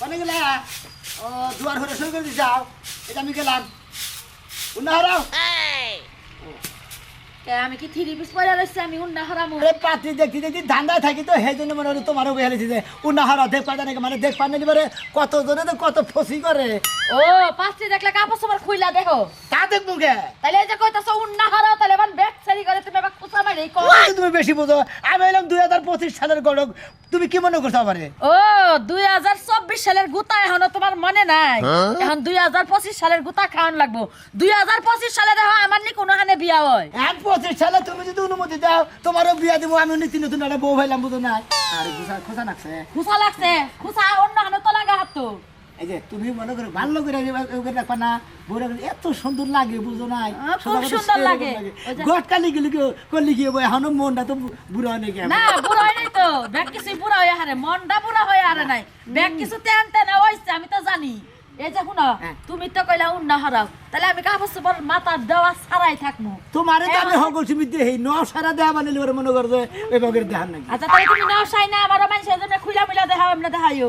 গেলে ও দুয়ার ঘরে সই করে যাও। এটা আমি গেলাম। উন্না হারাও? আমি কি থ্রি পিস পরে রইছি? আমি উন্না হারামু। আরে পাত্রী দেখতে দেখতে ধান্দায় থাকি তো সেই জন্য মনে হলো তোমারও বেহালিছি যে উন্না হারা দেখ পায় নাকি মানে দেখ মানে কত জনে তো কত ফসি করে। ও পাঁচটি দেখলে কাপড় সাপড় খুইলা দেখো। তা দেখব কে তাহলে এই যে কইতাছো উন্না হারাও তাহলে এবার ব্যাগ সারি করে তুমি এবার কুসা মারি কো ওই তুমি বেশি বুঝো আমি এলাম দুই হাজার পঁচিশ সালের গড়ক। তুমি কি মনে করছ আমারে? ও দুই হাজার চব্বিশ সালের গুতা এখনও তোমার মনে নাই? এখন দুই হাজার পঁচিশ সালের গুতা খাওয়ান লাগবো। দুই হাজার পঁচিশ সালে দেখো আমার নি কোনো হানে বিয়া হয়। এক পঁচিশ সালে তুমি যদি অনুমতি দাও তোমারও বিয়া দিব আমি নীতি নতুন একটা বউ ভাইলাম বুঝো না আরে খোসা খোসা নাকছে খুসা লাগছে। খুসা অন্য হানে তো লাগা হাত। তো এই যে তুমি মনে করো ভালো করে রাখবা না বউরা এত সুন্দর লাগে বুঝো নাই? সুন্দর লাগে। গটকালি গেলে করলি কি হব এখনও মনটা তো বুড়ো না বুড়া হয় নাই তো। ব্যাগ কিছু বুড়া হয়ে হারে মনটা বুড়া হয়ে হারে নাই। ব্যাগ কিছু তেন তেন আমি তো জানি। এই যে শুনো হ্যাঁ। তুমি তো কইলা উন্না হারাও। তাহলে আমি কাপড় চোপড় মাথার দেওয়া ছাড়াই থাকব তোমারে তো আমি সিমিত দেই ন সারা দেয়া মনে করো যে ওই বগের দেহার নাকি? আচ্ছা তাহলে তুমি নাও চাই না আমার মানুষের জন্য খুইলা মিলা দেখাও এমনি দেখাইও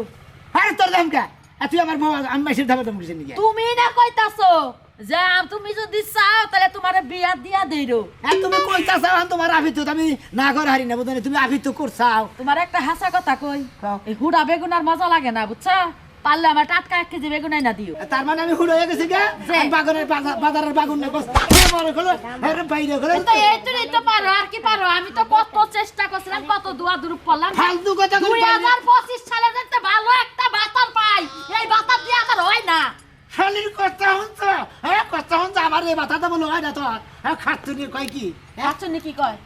আরে তোর দাম কা আর তুই আমার বউ আমি মাসির ধাবা দাম নিয়ে তুমি না কইতাছো যে তুমি যদি চাও তাহলে তোমার বিয়া দিয়া দেইরো। আর তুমি কইতা চাও তোমার আভিত আমি না করে হারি না বুঝো না, তুমি আভিত করছাও। তোমার একটা হাসা কথা কই কও। এই হুড়া বেগুনার মজা লাগে না বুঝছ? পারলে আমার টাটকা এক কেজি বেগুন না দিও। তার মানে আমি হুড় হয়ে গেছি বাগানের বাজারের বাগুন পারো আর কি পারো? আমি তো কত চেষ্টা করছিলাম কত দোয়া দুরূপ করলাম ফালতু কথা কই ভালো একটা বাতার পাই। এই বাতার দিয়ে আমার হয় না। শালির কথা হচ্ছে হ্যাঁ কথা হচ্ছে আমার এই বাতাটা বলো হয় না তো আর হ্যাঁ, খাতুনি কয় কি? হ্যাঁ? খাতুনি কি কয়?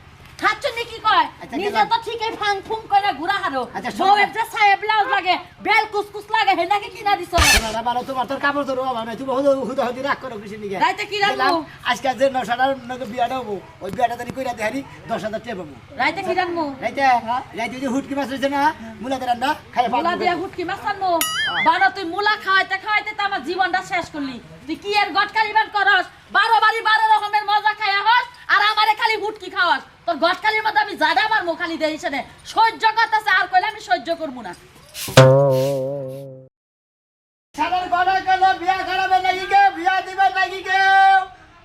খাচ্ছনি কি কয়? আচ্ছা, নিজে তো ঠিকই ফাং ফুং করে ঘুরা হারো। আচ্ছা, শোনো। বউয়ের যে ব্লাউজ লাগে বেল কুসকুস লাগে হে নাকি কিনা দিছ? না বালো তোমার তোর কাপড় তোর অভাব নাই। তুমি হুদা হুদা হুদি রাগ করো কিছু নিগে রাইতে কি রাখব? আজকে যে নশাটার নগে বিয়াটা হব। ওই বিয়াটা কইরা দেহারি দশ হাজার টাকা পাবো। রাইতে কি রানমু রাইতে হ্যাঁ। রাইতে যে হুটকি মাছ রয়েছে না মুলাতে রান্না খাই মুলা দিয়া হুটকি মাছ বারো তুই মুলা খাওয়াইতে খাওয়াইতে তো আমার জীবনটা শেষ করলি। তুই কি এর গটকালি বান করস? বারো বাড়ি বারো রকমের মজা খাইয়া হস আর আমারে খালি হুটকি খাওয়াস। তোর গটকালির মধ্যে আমি জাদা মারমু খালি দেই সেনে সহ্য করতেছে আর কইলে আমি সহ্য করব না। সাদের গড়া গেল বিয়া করাবে নাকি কে বিয়া দিবে নাকি কে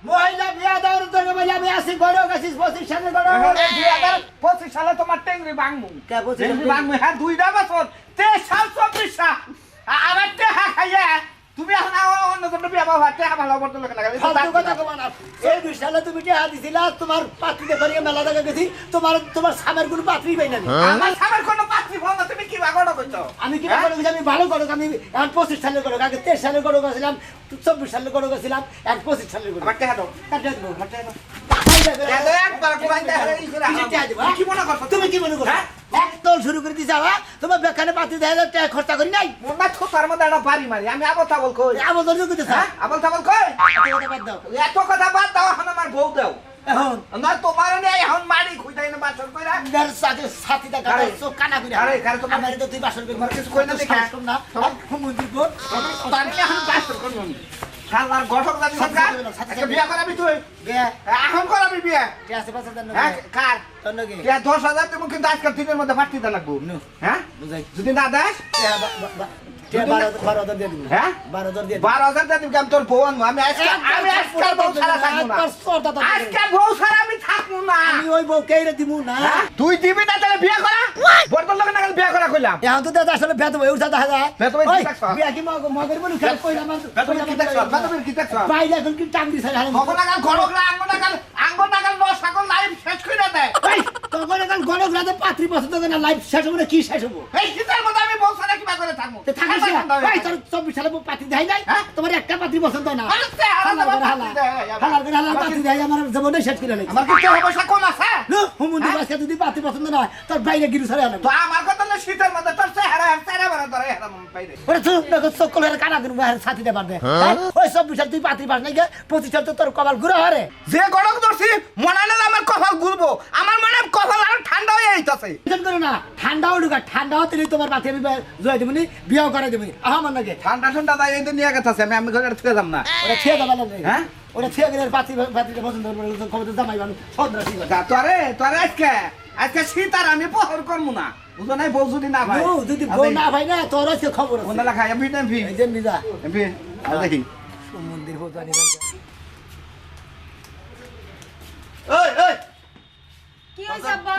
মহিলা বিয়া দেওয়ার জন্য বলে আমি আসি গড় গেছিস পঁচিশ সালের গড় দুই হাজার পঁচিশ সালে তোমার টেংরি বাংমু কে পঁচিশ টেংরি সালে? বাংমু হ্যাঁ দুইটা বছর। তেইশ সাল চব্বিশ সাল। আ- আমার টেহা খাইয়া তুমি এখন আ- বিয়া বাবা টেহা ভালো করতে লোক লাগে ফালতু কথা কবা না। এই দুই সালে তুমি দিছিলা তোমার মেলা দেখা গেছি তোমার তোমার সামের কোনো পাত্রী পাই না আমার কোনো পাত্রী তুমি কি বাগড় করছ আমি কি করে আমি ভালো করো আমি এখন পঁচিশ সালের করো আগে তেইশ সালের করো গেছিলাম চব্বিশ সালের করো গেছিলাম এক পঁচিশ করো। দাও। দাও, হ্যাঁ? কি মনে করছ? তুমি কি মনে করো একদম শুরু করে দিছা হ্যাঁ? তোমার বেখানে পাত্রী দেখা যায় টাকা খরচা করি নাই। মোর না ছোটার মধ্যে একটা বাড়ি মারি আমি আবল তাবল কই? আমার জন্য করতেছ? হ্যাঁ আবল তাবল কই? এত কথা বাদ দাও। এখন আমার বউ দাও। এখন? না তোমার নেই এখন মারি খুঁজাই না বাসন কইরা। মেয়ের সাথে সাথী আরে, চোখ কানা করে আরে, কারে তোমার- আমার তো তুই বাসন করবি তোমার কিছু কই না দেখা? না। মন্দির কর তার এখন বাসন আমি। শালার জানি সাথে সরকার। বিয়া করাবি তুই? এখন করাবি বিয়া? হ্যাঁ কার? বিয়া দশ হাজার তুমি কিন্তু আজকাল দিনের মধ্যে পাঠিয়ে লাগবো। হ্যাঁ? যদি না দিয়ে? হ্যাঁ? হ্যাঁ? তুই দিবি না তাহলে বিয়া করা? বর্তমান লোক না গেলে বিয়া করা কইলাম। এখন তো দাদা আসলে বেত বই উঠা দেখা যায়। বেত বই ওই, কি দেখছ? বিয়া কি মগ মগের বলি খেল কইলাম বেতনের কি দেখছ? বেতনের কি দেখছ? বাইরে এখন কি টাং দিছে হারে নাগাল ঘটক নাগাল আঙ্গ নাগাল ন লাইফ শেষ করে দেয়। তখন এখন গণক রাতে পাত্রী পছন্দ করে না লাইফ শেষ হবে কি শেষ হব? এই শীতের মধ্যে আমি বউ ছাড়া কিবা করে থাকব? থাকিস হয়ে এই যায়। তোর চব্বিশ সালে পাত্রী দেয় নাই? হ্যাঁ? তোমার একটা পাত্রী পছন্দ না। আরে সে হারাম হালার করে হালা। পাত্রী দেয়, আমার- হালার পাত্রী দেয় আমার জীবনে শেষ করে লাগছে আমার কি টাকা কম আছে? হুমুন্দি? যদি পাত্রী পছন্দ না তোর বাইরে গিরু ছাড়ে তো আমার কথা শীতের মধ্যে ঠান্ডাও ঢুকা ঠান্ডা হতে তোমার পাত্রী আমি জয় দেবনি বিয়েও করে দেবনি আহ নাকি। ঠান্ডা ঠান্ডা তাই এই নিয়ে গেছে আমি আমি ঘরে থুয়ে যাম না। ওরা ছিয়া দেওয়া লাগে হ্যাঁ? ওরা ছিয়া গেলে পাত্রী পাত্রীকে পছন্দ করবে খবর জামাই বানু সন্ধ্যা ঠিক আছে তোরে তোরে আজকে আজকে শীত আর আমি পহর করব না। বুঝো নাই বউ যদি না ভাই। যদি বউ না ভাই না তোর খবর খাই এই যে নিদা। আর দেখি। মন্দির হতো কি হইছে আব্বা?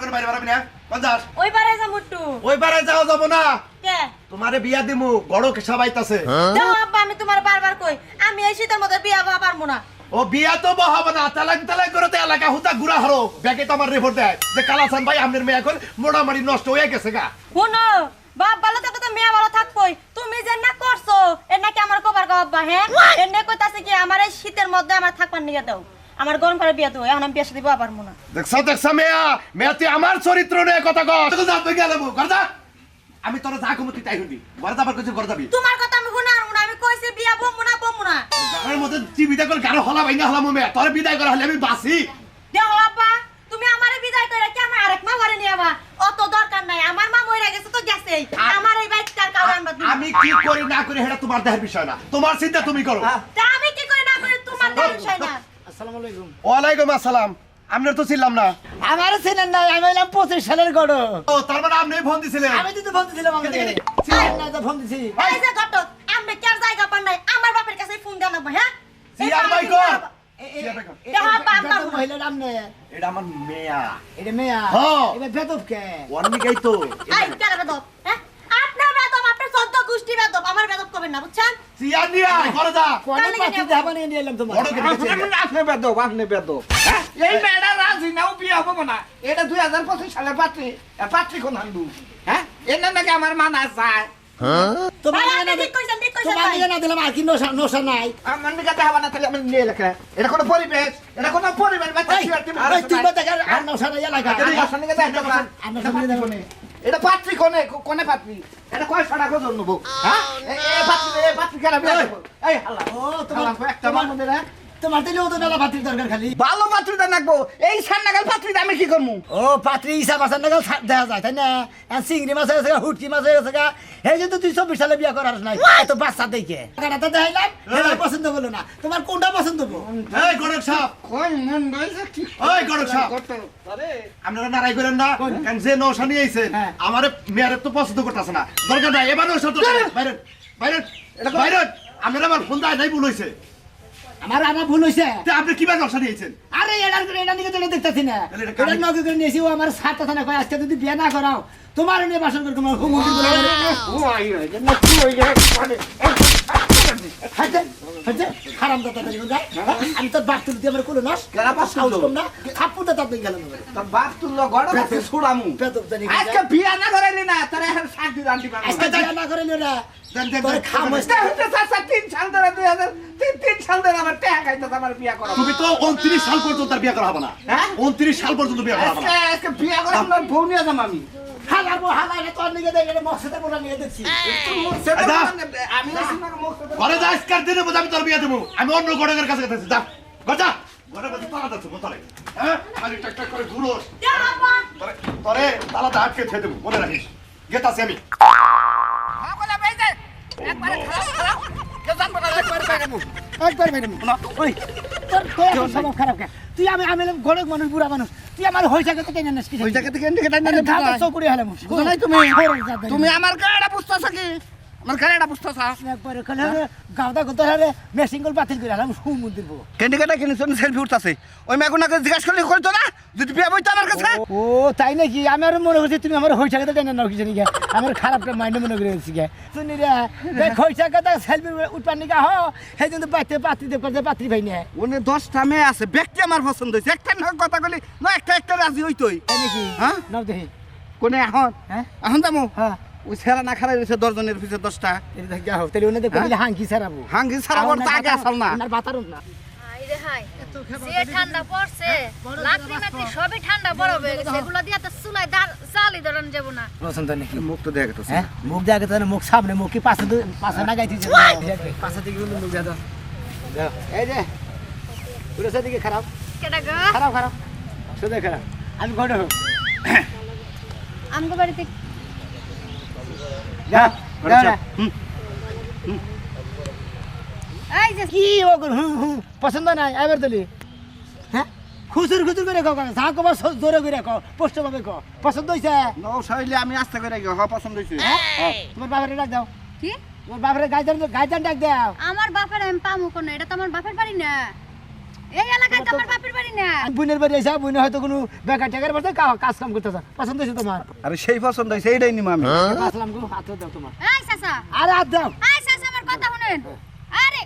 করে বাইরে বাড়াবি না? কোন যাস ওই পারে যা মুট্টু। ওই পারে যাও যাব না। কে? তোমারে বিয়া দিমু বড় সবাই তাছে দাও আব্বা আমি তোমার বারবার কই। আমি এই শীতের মধ্যে বিয়া হওয়া পারব না। ও বিয়া তো বহাব না তালাক তালাক করে তো এলাকা হুতা গুড়া হরো। ব্যাকে তো আমার রিপোর্ট দেয়। যে কালাসান ভাই আপনার মেয়ে এখন মোটামুটি নষ্ট হয়ে গেছে গা। শুনো বাপ ভালো থাকো তো মেয়ে ভালো থাকবই তুমি যে না করছ এর নাকি আমার কবার আব্বা হ্যাঁ? এর নাকি কইতাছে কি আমার এই শীতের মধ্যে আমার থাকবার নিয়ে দাও। আমার গরম করে বিয়া দেবো এখন আমি বিয়ে সাথে দিবো পারব না। দেখছ দেখছ মেয়া? মেয়া তুই আমার চরিত্র নিয়ে কথা কর তুই ঘর যা। আমি তোর যা কমতি তাই হবি। ঘর যাবার কিছু ঘর যাবি। তোমার কথা আমি শুনে আনব না আমি কইছি বিয়া বমবো না বমবো না। গানের মধ্যে জীবিতা করে গারো হলা ভাইনা হলাম মেয়া তোর বিদায় করা হলে আমি বাসি দেখো আব্বা তুমি আমারে বিদায় করে কি আমার আরেক মা ঘরে নিয়ে আবা? অত দরকার নাই। আমার মা মরে গেছে তো গেছেই। আমার এই বাইকটার কারণে আনবা আমি কি করি না করি সেটা তোমার দেহের বিষয় না। তোমার চিন্তা তুমি করো। তা আমি কি করে না করে? তোমার দাম বিষয় না। আসসালামু আলাইকুম। ওয়ালাইকুম আসসালাম। আপনার তো ছিলাম না। আমার ছিলেন না আমি হইলাম পঁচিশ সালের গড় ও তার মানে আপনি ফোন দিছিলেন? আমি তো ফোন দিছিলাম আমাকে। ছিলেন না তো ফোন দিছি। এই যে ঘটক আমি কি জায়গা পান নাই আমার বাপের কাছে ফোন না হ্যাঁ? সিয়ার ভাই নাম নে এটা আমার মেয়া। এটা মেয়া। হ্যাঁ। এটা বেতন কে অনেকেই তো। এই কেন বেদব হ্যাঁ বেদব। গোষ্ঠী বেদব আমার বেদব করবেন না বুঝছেন? সিয়ার নিয়া ঘরে যা। কোনে কেন? দেখাবা নিয়ে এলাম তোমার বড় করে গেছে। আপনি বেদব আপনি বেদব। হ্যাঁ? এই মেয়েটা রাজি নাও বিয়ে হব না। এটা দুই হাজার পঁচিশ সালের পাত্রী। পাত্রী কোন হান্দু হ্যাঁ? এনে নাকি আমার মানা চায় এটা কোনো পরিবেশ এটা কোনো পরিবেশ এটা পাত্রী কোনে? কোনে পাত্রী? এটা কয় ছড়া কো জন্ম হ্যাঁ? এই পাত্রী এই পাত্রী কেন এই হালা। ও তোমার একটা তোমার মানুষ রে। তোমার দিলে তো মেলা পাত্রীর দরকার খালি। ভালো নাকবো। এই পাত্রীটা আমি কি করব ও পাত্রী হিসাব আছে না দেখা যায় তাই না? আর চিংড়ি মাছ হয়ে গেছে গা, হুটকি মাছ এই যে তুই চব্বিশ সালে বিয়া করার নাই এত বাচ্চা দেখে। টাকাটা দেখাইলাম এবার পছন্দ হলো না। তোমার কোনটা পছন্দ হব? এই গণক সাহেব কই মন রয়েছে কি? ওই গণক সাহেব আপনারা নারাই করেন না কারণ যে নৌসা নিয়ে আইছেন হ্যাঁ। আমার মেয়ারে তো পছন্দ করতেছে না। দরকার নাই এবার নৌসা তো বাইরে বাইরে বাইরে আপনারা আমার ফোন দেয় নাই ভুল হয়েছে আমার আমার ভুল হয়েছে তে আপনি কীভাবে নৌসা নিয়েছেন? আরে এটার করে এটা নিয়ে তো দেখতেছি না। তাহলে এটা এটা কানে- নগে করে নিয়েছি ও আমার সাত কথা না কয় আজকে যদি বিয়ে না করাও তোমার নিয়ে বাসন করে তোমার হুমুকি বলে ও আই রে না কি হই যায় মানে হাইতে হাইতে হারাম দাদা আমি তোর বাপ তুলতে আমার কোনো নস? কম না। থাপ্পুটা তাতে গেলাম বাপ তুললো গড় ছুড়ামু আজকে বিয়া না করাইলি না তোর এখন শান্তি আজকে বিয়ে না করে না দেন, দেন, তোর দেন, খাম দেন, হইছে। হচ্ছে চাচা তিন সাল ধরে দুই হাজার তিন তিন সাল ধরে আমার টেহা খাইতে আমার বিয়া করা তুমি তো উনত্রিশ সাল পর্যন্ত আর বিয়ে করা হবে না। হ্যাঁ? উনত্রিশ সাল পর্যন্ত বিয়ে করা হবে আজকে না। আজকে বিয়া করে আমার বউ নিয়ে যাম আমি। হালাবো তোর নিয়ে দেখে মকসদে মোটা নিয়ে দেখছি। সেটা আমি আছি না মুখ সাথে- ঘরে যা আজকার দিনে বোঝা আমি তোর বিয়ে দেবো। আমি অন্য গড়কের কাছে গেছি যা। গজা তালা হ্যাঁ? আমি টাক টাক করে ঘুরোস তোরে- তোরে তালাটা আটকে ছেড়ে দেবো মনে রাখিস। গেতাছি আমি। একবার মেরে ওই। তোর তোর স্বভাব খারাপ কে? তুই আমি আমি গরিব মানুষ বুড়া মানুষ। তুই আমার ওই জায়গা থেকে নিয়ে ধাপা যাই। চৌকুড়ি হলাম বুঝো নাই তুমি? তুমি আমার বুঝতেছ কি? আমার গাড়িটা বুঝতেছ? একবারে কলে গাওদা গত হলে মেশিং কল বাতিল করে হলাম হু মন্দির বো কেন্ডি কাটা কিনেছ সেলফি উঠতাছে। ওই মেগুনাকে জিজ্ঞাসা করলে করতো না? যদি বিয়া বইতো আমার কাছে? ও তাই নাকি? আমি আর মনে করছি তুমি আমার হইছে কে টেনে নাও কিছু নিকে? আমার খারাপটা মাইন্ড মনে করে দিছি গে। শুনি রে দেখ হইছে কে সেলফি উঠপার নিকা? হ সেই জন্য বাইতে পাত্রী দেখ করতে পাত্রী ভাই না। ওনে দশটা মেয়ে আছে ব্যক্তি আমার পছন্দ হয়েছে একটা না কথা কলি না একটা একটা রাজি হইতোই। তাই নাকি? হ্যাঁ? নাও দেখি। কোনে এখন? হ্যাঁ? এখন যাব? হ্যাঁ। ওই না রয়েছে পিছিয়ে দশটা। তাহলে ছাড়াবো। হাঙ্গি তো আগে আসল না। আর বাতারুন না। ঠান্ডা পড়ছে লাকড়ি মাকড়ি সবই ঠান্ডা বড় হয়ে গেছে। এগুলো দিয়ে তো চুলাই চালি ধরান যাব না। পছন্দ নাকি মুখ তো দেখে তো হ্যাঁ? মুখ দেখে তো মুখ সামনে মুখ কি পাশে পাশে না গাইতেছে পাশে দিকে মুখ দেখো। এই যে পুরো সেদিকে খারাপ। কেটা গো? খারাপ খারাপ। শুধু খারাপ। আমি ঘটে হোক। আমগো বাড়িতে কি পছন্দ নাই এবার তুলি। হ্যাঁ? খুচুর খুচুর করে কও যা কবা জোরে করে কও স্পষ্ট ভাবে কও। পছন্দ হইছে? আমি আস্তে করে গিয়ে হ পছন্দ হয়েছে তোমার বাবারে ডাক দাও। কি? তোমার বাবারে গাইজান গাইজান ডাক দাও। আমার বাপের আমি পামু কোন এটা তো আমার বাপের বাড়ি না। এই এলাকায় তো বাপের বাড়ি না। আমি বাড়ি এসে বোনে হয়তো কোনো বেকার টেকার বসে কাজ কাম পছন্দ হয়েছে তোমার? আরে সেই পছন্দ হয়েছে এইটাই নিম আমি। আসলাম গো হাত দাও তোমার। এই চাচা। আরে হাত দাও। এই চাচা আমার কথা শুনেন। আরে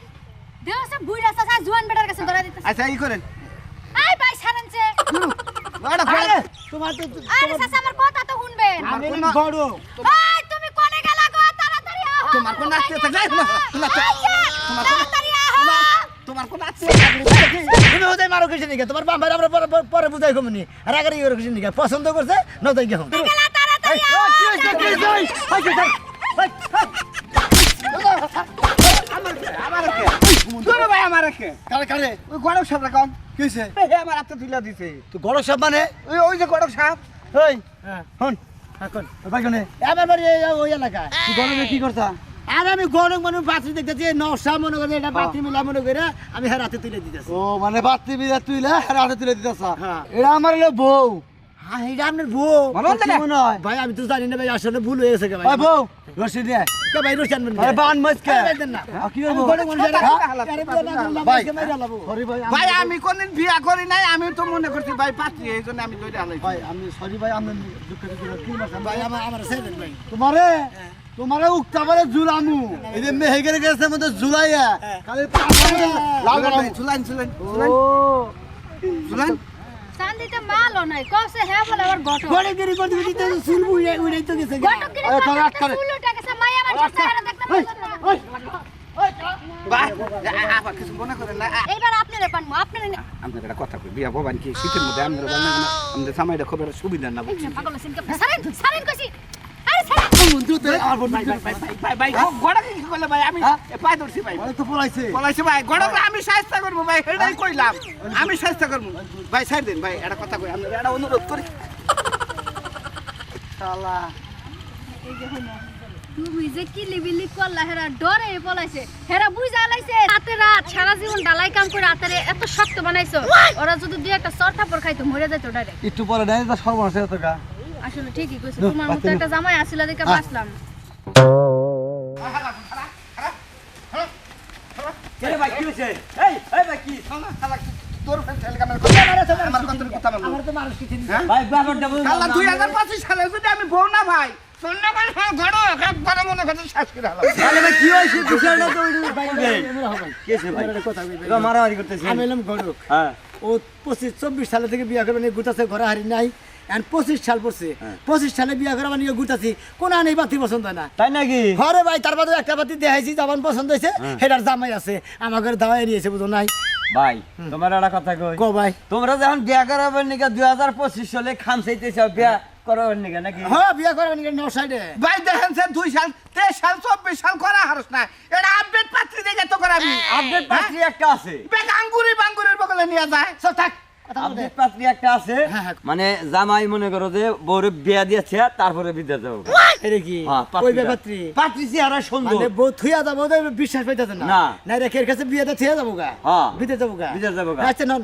দেহ সব বুইড়া চাচা জুয়ান বেটার কাছে ধরা দিতেছে। আচ্ছা ই করেন। এই ভাই ছাড়েনছে ওটা ফেলে তোমার তো আরে চাচা আমার কথা তো শুনবেন। আমি বড়? এই তুমি কোনে গেলা গো? তাড়াতাড়ি আহো তোমার কোন আত্মীয় থাকে না তোমার তোমার তাড়াতাড়ি আহো তোমার কোন আত্মীয় মারো কিছু নিকে তোমার বাবার আমরা পরে বুঝাই কমনি রাগারি করে কিছু নিকে পছন্দ করছে নতাই গেলা তাড়াতাড়ি কি হইছে কি হইছে ওই, ওই, কি হইছে? ওই, আমার কে তোর ভাই আমার কে কারে কারে ওই গড়ক সাহেব কম কি হইছে আমার হাতে তুলে দিছে তো গড় সব মানে ওই ওই যে গড়ক সাহেব ওই হন এখন আমার বাড়ি ওই এলাকায় তুই কি করতা আর আমি গরম মানুষ বাতি দেখতেছি নশা মনে করে এটা বাতি মিলা মনে করে আমি হ্যাঁ রাতে তুলে দিতেছি। ও মানে বিদা তুইলে রাতে তুলে দিতেছ? হ্যাঁ। এটা আমার হলো বউ। হ্যাঁ এটা আপনার বউ। মনে হয়? ভাই আমি তো জানি না ভাই আসলে ভুল গেছে কে ভাই। ওই বউ রশি দিয়ে কে ভাই রোশন আনবেন আরে বান মজকে না। আ, কি আমি করব? গরম মানুষ এটা-? আরে বিয়ে না করলাম, ভাই। আজকে মাইরা লাবো। সরি ভাই আমি- কোনদিন বিয়া করি নাই আমি তো মনে করছি ভাই পাত্রী আমি দইটা ভাই আমি সরি ভাই আমি দুঃখ দুঃখ কি ভাই ভাই আমার আমার ছেড়ে ভাই। তোমারে? তোমারে উক্তাবারে জুলামু এই যে মেহেগের গেছে মধ্যে লাল চান্দিতে মালও নাই কসে হ্যাঁ বলে আবার ঘটক গড়ে গিরি করতে দিতে চুল উড়ে উড়ে তো গেছে গা। ঘটক গিরে আরে তোর কথা আটকারে। চুল গেছে মায়া মানুষ চেহারা দেখতে পাচ্ছেন না। ভাই আবার কিছু করেন না। আ- এইবার আপনারে পানমু আপনারে নে- আপনার একটা কথা কই বিয়া ভবান কি শীতের মধ্যে আপনার বান্না আমাদের সামাইটা খুব একটা সুবিধা না পাগল ছাড়েন কইছি আরে ছাড়েন ভাই ভাই ভাই গড়া কি করলে ভাই? আমি এ পায়ে ধরছি ভাই। তো পড়াইছে বলাইছে ভাই গড়ক আমি সাহায্য করব ভাই এটাই কইলাম। আমি সাহায্য করব। ভাই ছাড় দিন ভাই একটা কথা কই একটা অনুরোধ করি। শালা। তুমি যে কি লিবিলি করলা হেরা ডরে পলাইছে। হেরা বুঝা লাইছে রাতে রাত সারা জীবন ডালাই কাম করে রাতে এত শক্ত বানাইছো। ওরা যদি দুই একটা চর থাপড় খাইতো মরে যেত ডাইরেক্ট একটু পরে তো সর্বনাশ হয়ে গা। আসলে ঠিকই কইছো তোমার মতো একটা জামাই আসিলা দেখে। বাঁচলাম। আমি বউ না ভাই মারামারি করতেছে। এলাম গড়ক হ্যাঁ। ও পঁচিশ চব্বিশ সালে থেকে বিয়া করবেন গুটাছে ঘরে হারি নাই। এখন পঁচিশ সাল পড়ছে। হ্যাঁ। পঁচিশ সালে বিয়া করে মানে গুটাছি কোন আনে বাতি পছন্দ না। তাই নাকি? ঘরে ভাই তার বাদে একটা বাতি দেখাইছি যাবান পছন্দ হয়েছে হ্যাঁ। সেটার জামাই আছে। আমার ঘরে দাওয়াই নিয়েছে বুঝো নাই। ভাই তোমার একটা কথা কই? কো ভাই। তোমরা যখন বিয়া করাবার নিকা দুই হাজার পঁচিশ সালে খাম চাইতেছ বিয়া করাবার নিকা নাকি? হ্যাঁ বিয়া করবেন ন সাইডে ভাই দেখেন স্যার দুই সাল তেইশ সাল চব্বিশ সাল করা হারস না এটা আপডেট পাত্রী দেখে তো করাবি। আপডেট পাত্রী একটা আছে। বেগ আঙ্গুরি বাঙ্গুরির বগলে নিয়ে যায়। সব থাক। একটা আছে হ্যাঁ, হ্যাঁ। মানে জামাই মনে করো যে বউরে বিয়া দিয়েছে তারপরে বিদ্যা যাব এটা কি? হ্যাঁ, ওই পাত্রীটা। পাত্রী চেহারা সুন্দর। মানে বউ যাব বিশ্বাস পাইতেছে না। না। না রেখে কাছে বিয়েতে যাব গা। বিদ্যা বিতে যাব গা। বিদ্যা যাব গা। আচ্ছা নন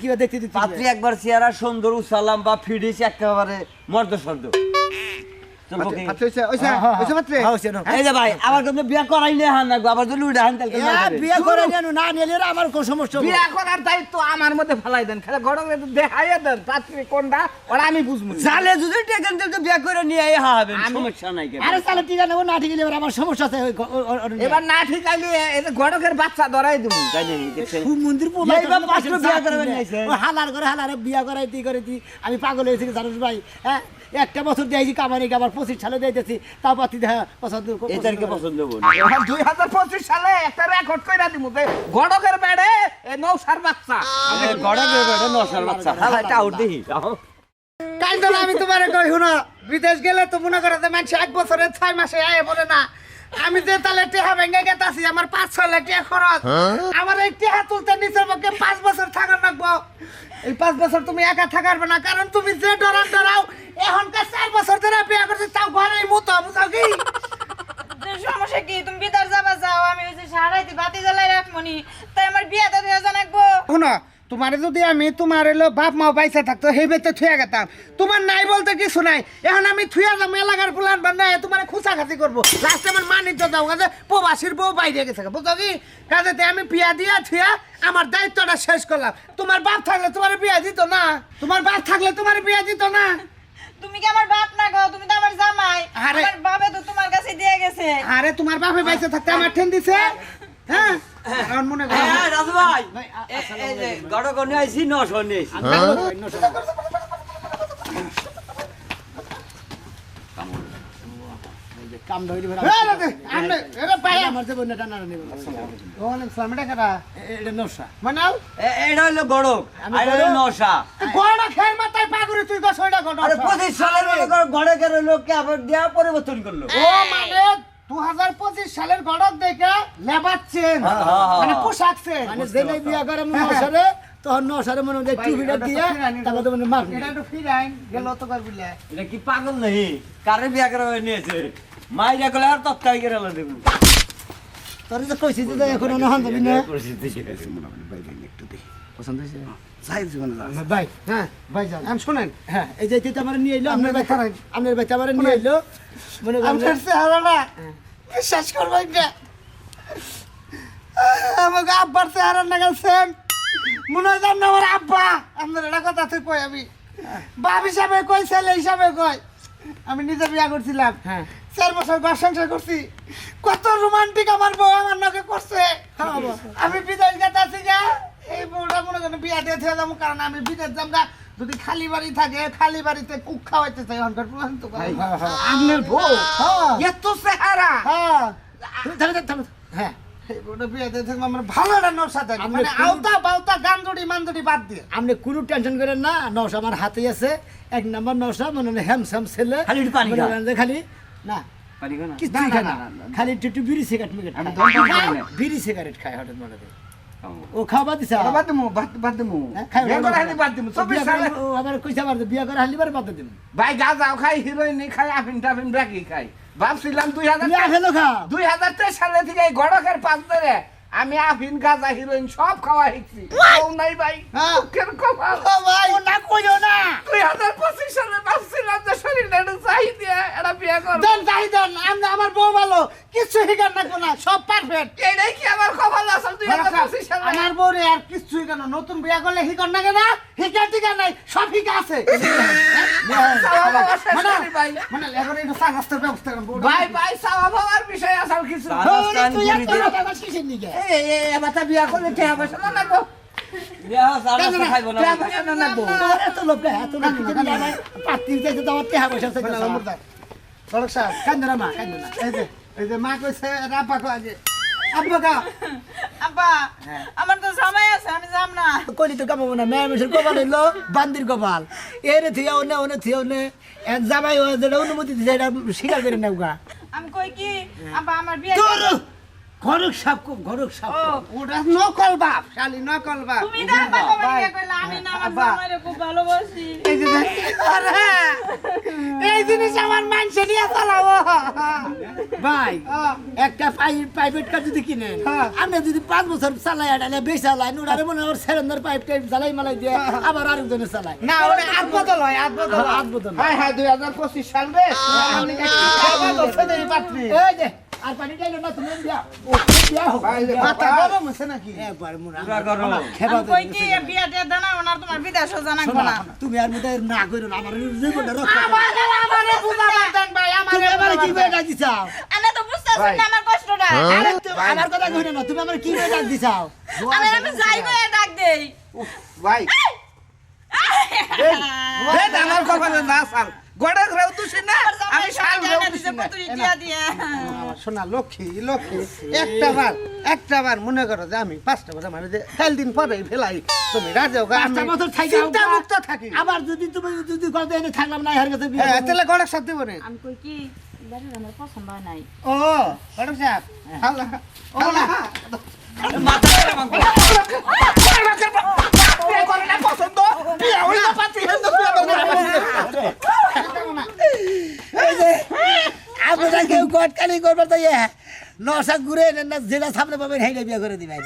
কিবা দেখতে পাত্রী একবার চেহারা সুন্দর উসালাম বা ফিডিস একেবারে মর্দ শব্দ আমার কোন সমস্যা বিয়া করার দায়িত্ব আমার মধ্যে ফেলাই দেন খালি গড়কে দেখাইয়া দেন পাত্রী কোনটা ওরা আমি বুঝব জালে যদি টেকেন বিয়া করে নিয়ে আই হাবেন সমস্যা নাই আরে তাহলে টিকা নেব না ঠিক আমার সমস্যা আছে। এবার না ঠিক আইলে এই গড়কের বাচ্চা ধরাই দিব মন্দির বিয়া করবেন হালার করে হালারে বিয়া করাই তুই করে তুই আমি পাগল হয়েছি জানিস ভাই হ্যাঁ? একটা বছর দিয়েছি কামানি আবার পঁচিশ সালে তাও পাতি দেখা পছন্দ এটাকে পছন্দ দুই হাজার পঁচিশ সালে একটা রেকর্ড করে দিব গড়কের বেড়ে নৌসার বাচ্চা। গড়কের বেড়ে নৌসার বাচ্চা। হ্যাঁ এটা আউট দেখি কাল তো আমি তোমার কই শুনো বিদেশ গেলে তো মনে করো যে মানুষ এক বছরে ছয় মাসে আয় বলে না আমি যে তাহলে টেহা ভেঙে গেতাছি আমার পাঁচ ছয় লাখ টাকা খরচ। আমার এই টেহা তুলতে নিচের পক্ষে পাঁচ বছর থাকার লাগবো। এই পাঁচ বছর তুমি একা থাকারবে না কারণ তুমি যে ডরান ডরাও এখনকার চার বছর ধরে বিয়ে করছে তাও ঘরেই মতো বুঝাও কি? সমস্যা কি? তুমি বিদার যাবা যাও। আমি ওই যে সারাইতে বাতি জ্বালাই রাখমনি। তাই আমার বিয়াটা দিয়ে জানাকবো শুনো তোমার যদি আমি তোমার এলো বাপ মা পয়সা থাকতো সেই বেতে থুয়া গেতাম। তোমার নাই বলতে কিছু নাই। এখন আমি থুয়া যাব এলাকার প্লান বানায় তোমার খুচা খাতি করব লাস্টে আমার মানিত যাও কাজে প্রবাসীর বউ বাইরে গেছে বুঝছ কি? কাজেতে আমি পিয়া দিয়া থুয়া আমার দায়িত্বটা শেষ করলাম। তোমার বাপ থাকলে তোমার বিয়া দিত না? তোমার বাপ থাকলে তোমার বিয়া দিত না? তুমি কি আমার বাপ না গো? তুমি তো আমার জামাই। আরে- আমার বাবা তো তোমার কাছে দিয়ে গেছে। আরে তোমার বাপে বাইসে থাকতে আমার ঠেন দিছে? হ্যাঁ? এখন মনে করো হ্যাঁ রাজু ভাই। এ- এই যে গড় গনে আইছি নশো নিয়েছি। কাম ধরে দিবে এ, রে, আমনে, এরে পায়ে আমার যে বন্যা টানা নেবে ওয়ালাইকুম সালাম এটা এটা নশা। মানাও এটা হলো গড়ক। আর হলো নশা। গড়া খের মাথায় পাগুরি তুই তো ছয়টা গড়া আরে পঁচিশ সালের মতো করে গড়ে গেলে লোককে আবার দেওয়া পরিবর্তন করল। ও মানে দু হাজার পঁচিশ সালের গড়ক দেখে লেবাচ্ছেন হ্যাঁ, হ্যাঁ, হ্যাঁ। মানে পোশাকছেন মানে জেনে বিয়া করে মনে নশারে তখন নশারে মনে হয় টুপিটা দিয়ে তারপর তো মানে মার এটা একটু ফিরাইন গেল তো কর বিলে এটা কি পাগল নেই কারে বিয়া করে নিয়েছে মাইরা গেলে আর তৎকাল করে হলো দেখুন তোর যে কইছি যে এখন অন্য হান যাবি না পছন্দ হয়েছে? সাইজ জীবন ভাই হ্যাঁ ভাই যান। আমি শুনেন। হ্যাঁ এই যে আমার নিয়ে এলো আপনার আপনার ভাই আপনার ভাই আমার নিয়ে এলো মনে আমার চেহারাটা বিশ্বাস করবেন না। আমাকে আব্বার চেহারা সেম। মনে হয় আমার আব্বা। আপনার এটা কথা তুই কই আমি? বাপ হিসাবে কই ছেলে হিসাবে কই? আমি নিজে বিয়া করছিলাম। হ্যাঁ। চার বছর ঘর সংসার করছি। কত রোমান্টিক আমার বউ আমার নাকে করছে। আমি বিদেশ গেতে আছি গা। এই বউটা মনে করেন বিয়া দিয়ে থেকে যাব কারণ আমি বিদেশ যাম গা যদি খালি বাড়ি থাকে খালি বাড়িতে কুক খাওয়াইতে চাই অনকার প্লান তো ভাই আপনার বউ? হ্যাঁ। এত চেহারা। হ্যাঁ। থামো, থামো, থামো। হ্যাঁ। আপনি মানে কোন- আপনি কোনো টেনশন করেন না নশা আমার হাতেই আছে। এক নম্বর নশা মনে হয় হ্যামস্যাম ছেলে। খালি না। খালি একটু বিড়ি সিগারেট বিড়ি সিগারেট খায় হঠাৎ মনে হয়। ও খাওয়া দিছে? বাদ দিমু বাদ বাদ দিমু। হ্যাঁ, বিয়া করে বাদ হালি। বাদ দিমু। বিয়া করে- ও আবার কইছে আবার বিয়া করে হালি বারে বাদ দিম। ভাই গাঁজাও খাই হিরোইন খাই আফিন টাফিন ব্যাকি খাই। ভাবছিলাম দুই হাজার দুই হাজার তেইশ সালে থেকে এই গড়কের পাঁচ ধরে আমি আফিন গাঁজা হিরোইন সব খাওয়া শিখছি। ও নাই ভাই কপাল। ভাই ও না কইও না। দুই হাজার পঁচিশ সালে ভাবছিলাম যে একটু চাহিদা এটা বিয়া করব। দেন চাই দেন আমি আমার বউ ভালো। কিছু শিকার না কোনা সব পারফেক্ট এটাই কি আমার কপাল আসল? সালে আমার বউ রে আর কিছুই কেন নতুন বিয়া করলে হিকর না কেনা হিকার টিকা নাই সব হিকা আছে। মানে মানে এখন একটু চাকাস্তের ব্যবস্থা করব ভাই ভাই চাওয়া পাওয়ার বিষয় আসল কিছু তুই এত কথা কিসের নিগে? এই এই বিয়া করলে টেহা পয়সা লাগবো? টেহা মা, না। এই যে এই যে মা কইছে রাব্বা কো আগে আব্বা কা আব্বা আমার তো জামাই আছে আমি যাম না কইলি তো কামাবো না, মেয়ের মানুষের কপাল হইল বান্দির কপাল। এর থিয়া ওনে, ওনে থিয়া ওনে। এর জামাই যেটা অনুমতি দিছে, এটা স্বীকার করে নেওগা আমি কই কি আব্বা আমার বিয়ে ঘরক সাপ খুব, ঘরক সাপ ওটা নকল বাপ শালি নকল বাপ। তুমি না বাবা বিয়ে করলে আমি না আমার আব্বা। খুব ভালোবাসি। এই যে আরে, এই জিনিস আমার মানছে নিয়ে চালাবো ভাই একটা প্রাইভেট কার যদি কিনেন হ্যাঁ। আপনি যদি পাঁচ বছর চালাই আটালে বেশ চালায় ওনারে মনে হয় সেরেন্দার পাইপ টাইপ চালাই মালাই দিয়ে আবার আরেকজনে চালায়। না ওটা আট বদল হয় আট বদল হ্যাঁ, হয়। আট বদল। হ্যাঁ হ্যাঁ দুই হাজার পঁচিশ সাল আমি পাত্রী। এই যে আর পানি না তুমি দিয়া। ও দিয়া হোক। মাথা গরম হচ্ছে নাকি? একবার পুরা খেবা আমি কই কি বিয়ে দিয়ে দেন ওনার তোমার বিদেশও জানাব না। তুমি আর মধ্যে না করো না আমার জীবনটা রক্ষা আমারে আমারে বুঝাবার দেন ভাই আমারে আমার কি। আনে তো বুঝতেছেন না আমার কষ্টটা। আরে তুমি আমার কথা কইনা না তুমি আমার কি করে ডাক দিছাও আরে আমি যাই কই ডাক দেই। ভাই। এই, আমার কপালে না সাল গড়ে ঘরেও তুসি না আমি শাল ঘরেও তুসি না পুতুরি দিয়া দিয়া আমার সোনা লক্ষ্মী লক্ষ্মী একটা বার একটা বার মনে করো যে আমি পাঁচটা বছর মানে যে কাল দিন পরে ফেলাই তুমি রাজাও পাঁচটা বছর থাকি চিন্তা মুক্ত থাকি আবার যদি তুমি যদি কথা এনে থাকলাম না কাছে হ্যাঁ তাহলে গড়ে সাথে দিব না আমি কই কি আমার পছন্দ নাই ও গড়ে সাহেব আল্লাহ আল্লাহ মাথা করে মাংস আপনারা কেউ গটকালি করবার ইয়ে নশা ঘুরে না যেটা সামনে পাবেন, হেঁটে বিয়ে করে দিবেন।